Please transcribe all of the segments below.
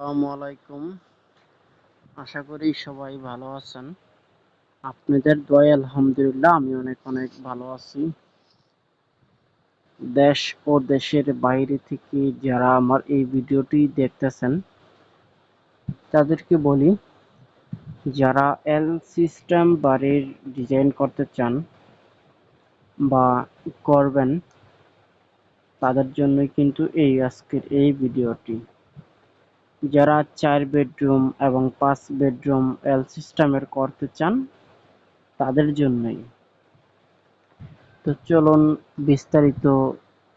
আসসালামু আলাইকুম। আশা করি সবাই ভালো আছেন। আপনাদের দয়া আলহামদুলিল্লাহ আমি অনেক অনেক ভালো আছি। দেশ ও দেশের বাইরে থেকে যারা আমার এই ভিডিওটি দেখতেছেন, তাদেরকে বলি, যারা এল সিস্টেম বাড়ির ডিজাইন করতে চান বা করবেন, তাদের জন্যই কিন্তু এই আজকের এই ভিডিওটি। যারা চার বেডরুম এবং পাঁচ বেডরুম এল সিস্টেমের করতে চান, তাদের জন্যই। তো চলুন বিস্তারিত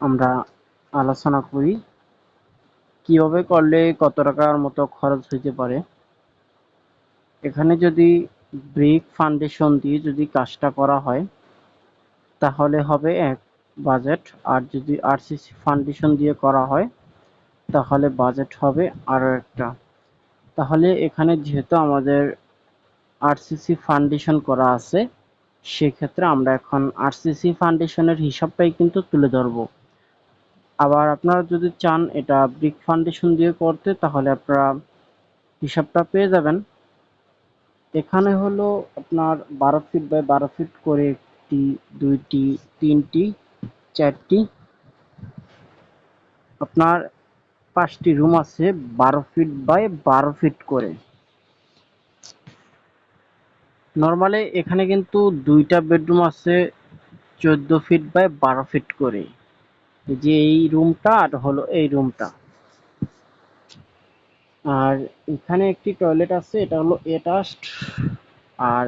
আমরা আলোচনা করি। কীভাবে করলে কত টাকার মতো খরচ হইতে পারে? এখানে যদি ব্রিক ফাউন্ডেশন দিয়ে যদি কাজটা করা হয়, তাহলে হবে এক বাজেট। আর যদি আরসিসি ফাউন্ডেশন দিয়ে করা হয় তাহলে বাজেট হবে আরও একটা। তাহলে এখানে যেহেতু আমাদের আরসিসি ফাউন্ডেশন করা আছে, সেক্ষেত্রে আমরা এখন আরসিসি ফাউন্ডেশনের হিসাবটাই কিন্তু তুলে ধরব। আবার আপনারা যদি চান এটা ব্রিক ফাউন্ডেশন দিয়ে করতে, তাহলে আপনারা হিসাবটা পেয়ে যাবেন। এখানে হলো আপনার বারো ফিট বাই বারো ফিট করে একটি, দুইটি, তিনটি, চারটি। আপনার পাঁচটি রুম আছে বারো ফিট বাই বারো ফিট করে। নর্মালি এখানে কিন্তু দুইটা বেডরুম আছে চোদ্দ ফিট বাই বারো ফিট করে। যে এই রুমটা আর হলো এই রুমটা। আর এখানে একটি টয়লেট আছে, এটা হলো এটাস্ট আর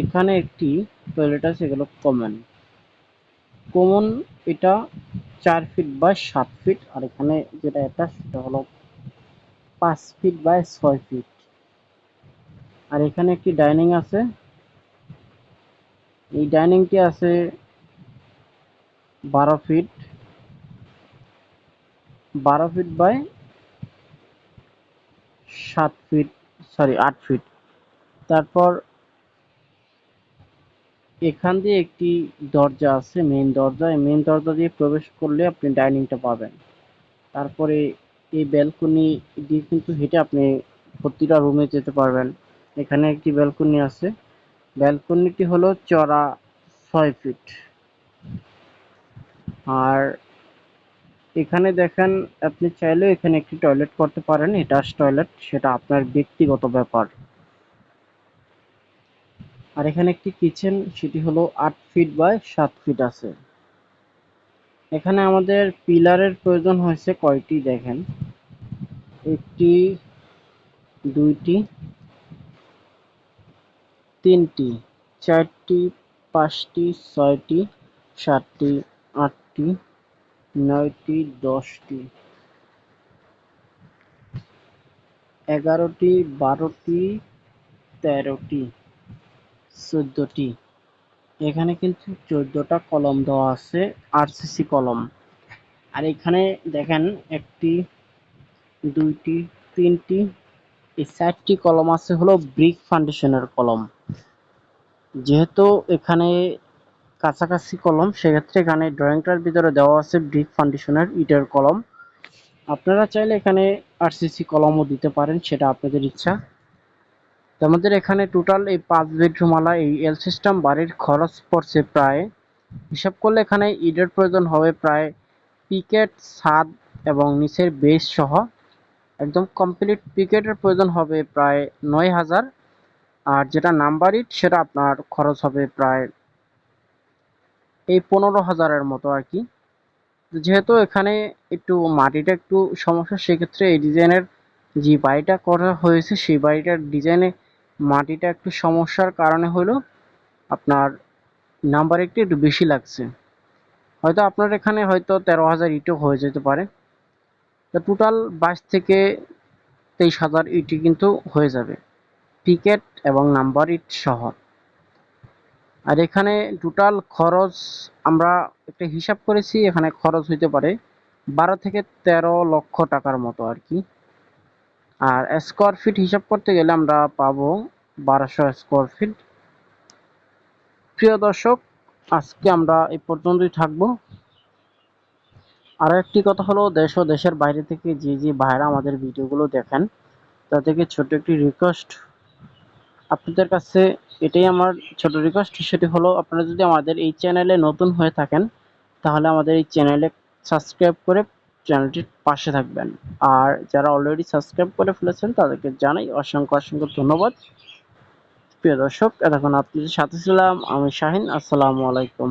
এখানে একটি টয়লেট আছে, এগুলো কমন কমন এটা চার ফিট বাই সাত ফিট আর এখানে যেটা এটা সেটা হলো পাঁচ ফিট বাই ছয় ফিট আর এখানে একটি ডাইনিং আছে। এই ডাইনিংটি আছে বারো ফিট বারো ফিট বাই সাত ফিট সরি আট ফিট তারপর এখান দিয়ে একটি দরজা আছে মেইন দরজা। মেইন দরজা দিয়ে প্রবেশ করলে আপনি ডাইনিংটা পাবেন। তারপরে এই ব্যালকনি দিয়ে কিন্তু হেঁটে আপনি প্রতিটা রুমে যেতে পারবেন। এখানে একটি ব্যালকনি আছে। ব্যালকনিটি হলো চড়া ছয় ফিট আর এখানে দেখেন, আপনি চাইলেও এখানে একটি টয়লেট করতে পারেন। এটা টয়লেট সেটা আপনার ব্যক্তিগত ব্যাপার। আর এখানে একটি কিচেন সেটি হলো আট ফিট বাই সাত ফিট আছে। এখানে আমাদের পিলারের প্রয়োজন হয়েছে কয়টি দেখেন? একটি, দুইটি, তিনটি, চারটি, পাঁচটি, ছয়টি, সাতটি, আটটি, নয়টি, দশটি, এগারোটি, বারোটি, তেরোটি। চোদ্দোটি। এখানে কিন্তু চোদ্দটা কলম দেওয়া আছে আরসিসি কলম। আর এখানে দেখেন একটি, দুইটি, তিনটি, এই চারটি কলম আছে হলো ব্রিক ফাউন্ডেশনের কলম। যেহেতু এখানে কাছাকাছি কলম, সেক্ষেত্রে এখানে ড্রয়িংটার ভিতরে দেওয়া আছে ব্রিক ফাউন্ডেশনের ইটের কলম। আপনারা চাইলে এখানে আরসিসি কলমও দিতে পারেন, সেটা আপনাদের ইচ্ছা। আমাদের এখানে টোটাল এই পাঁচ বেডরুমওয়ালা এই এল সিস্টেম বাড়ির খরচ পড়ছে প্রায়, হিসাব করলে এখানে ইটের প্রয়োজন হবে প্রায় পিকেট ছাদ এবং নিচের বেস সহ একদম কমপ্লিট পিকেটের প্রয়োজন হবে প্রায় নয় হাজার। আর যেটা নাম্বার ইট, সেটা আপনার খরচ হবে প্রায় এই পনেরো হাজারের মতো আর কি। যেহেতু এখানে একটু মাটিটা একটু সমস্যা, সেক্ষেত্রে এই ডিজাইনের যে বাড়িটা করা হয়েছে, সেই বাড়িটার ডিজাইনে মাটিটা একটু সমস্যার কারণে হলো আপনার নাম্বার একটু একটু বেশি লাগছে। হয়তো আপনার এখানে হয়তো তেরো হাজার ইটও হয়ে যেতে পারে। তো টোটাল বাইশ থেকে তেইশ হাজার ইটি কিন্তু হয়ে যাবে। টিকেট এবং নাম্বার ইট সহ। আর এখানে টোটাল খরচ আমরা একটা হিসাব করেছি, এখানে খরচ হইতে পারে বারো থেকে তেরো লক্ষ টাকার মতো আর কি। আর স্কোয়ার ফিট হিসাব করতে গেলে আমরা পাবো বারোশো স্কোয়ার ফিট প্রিয় দর্শক, আজকে আমরা এই পর্যন্তই থাকব। আর একটি কথা হলো, দেশ ও দেশের বাইরে থেকে যে যে ভাইরা আমাদের ভিডিওগুলো দেখেন, তাদেরকে ছোট একটি রিকোয়েস্ট আপনাদের কাছে এটাই আমার ছোট রিকোয়েস্ট সেটি হলো, আপনারা যদি আমাদের এই চ্যানেলে নতুন হয়ে থাকেন, তাহলে আমাদের এই চ্যানেলে সাবস্ক্রাইব করে চ্যানেলটির পাশে থাকবেন। আর যারা অলরেডি সাবস্ক্রাইব করে ফেলেছেন, তাদেরকে জানাই অসংখ্য অসংখ্য ধন্যবাদ। প্রিয় দর্শক, এতক্ষণ আপনাদের সাথে ছিলাম, আমি শাহিন, আসসালামু আলাইকুম।